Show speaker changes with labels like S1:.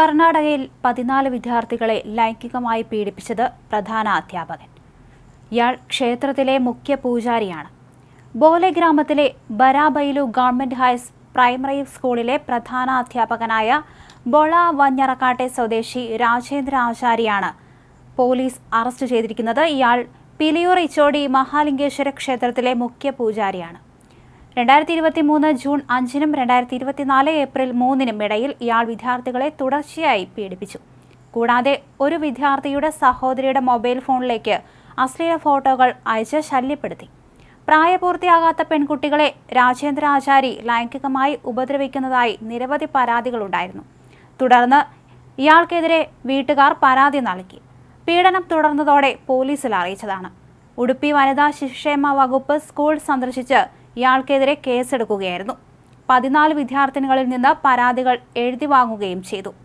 S1: കർണാടകയിൽ പതിനാല് വിദ്യാർത്ഥികളെ ലൈംഗികമായി പീഡിപ്പിച്ചത് പ്രധാന അധ്യാപകൻ. ഇയാൾ ക്ഷേത്രത്തിലെ മുഖ്യ പൂജാരിയാണ്. ബോലെ ഗ്രാമത്തിലെ ബരാബൈലു ഗവൺമെന്റ് ഹയർ പ്രൈമറി സ്കൂളിലെ പ്രധാന അധ്യാപകനായ ബൊള വഞ്ഞറക്കാട്ടെ സ്വദേശി രാജേന്ദ്ര ആചാര്യാണ് പോലീസ് അറസ്റ്റ് ചെയ്തിരിക്കുന്നത്. ഇയാൾ പിലിയൂർ ഇച്ചോടി മഹാലിംഗേശ്വര ക്ഷേത്രത്തിലെ മുഖ്യ പൂജാരിയാണ്. രണ്ടായിരത്തി ഇരുപത്തി മൂന്ന് ജൂൺ അഞ്ചിനും രണ്ടായിരത്തി ഇരുപത്തിനാല് ഏപ്രിൽ മൂന്നിനും ഇടയിൽ ഇയാൾ വിദ്യാർത്ഥികളെ തുടർച്ചയായി പീഡിപ്പിച്ചു. കൂടാതെ ഒരു വിദ്യാർത്ഥിയുടെ സഹോദരിയുടെ മൊബൈൽ ഫോണിലേക്ക് അശ്ലീല ഫോട്ടോകൾ അയച്ച് ശല്യപ്പെടുത്തി. പ്രായപൂർത്തിയാകാത്ത പെൺകുട്ടികളെ രാജേന്ദ്ര ആചാരി ലൈംഗികമായി ഉപദ്രവിക്കുന്നതായി നിരവധി പരാതികളുണ്ടായിരുന്നു തുടർന്ന് ഇയാൾക്കെതിരെ വീട്ടുകാർ പരാതി നൽകി. പീഡനം തുടർന്നതോടെ പോലീസിൽ അറിയിച്ചതാണ്. ഉടുപ്പി വനിതാ ശിശുക്ഷേമ വകുപ്പ് സ്കൂൾ സന്ദർശിച്ച് ഇയാൾക്കെതിരെ കേസെടുക്കുകയായിരുന്നു. പതിനാല് വിദ്യാർത്ഥിനികളിൽ നിന്ന് പരാതികൾ എഴുതി വാങ്ങുകയും ചെയ്തു.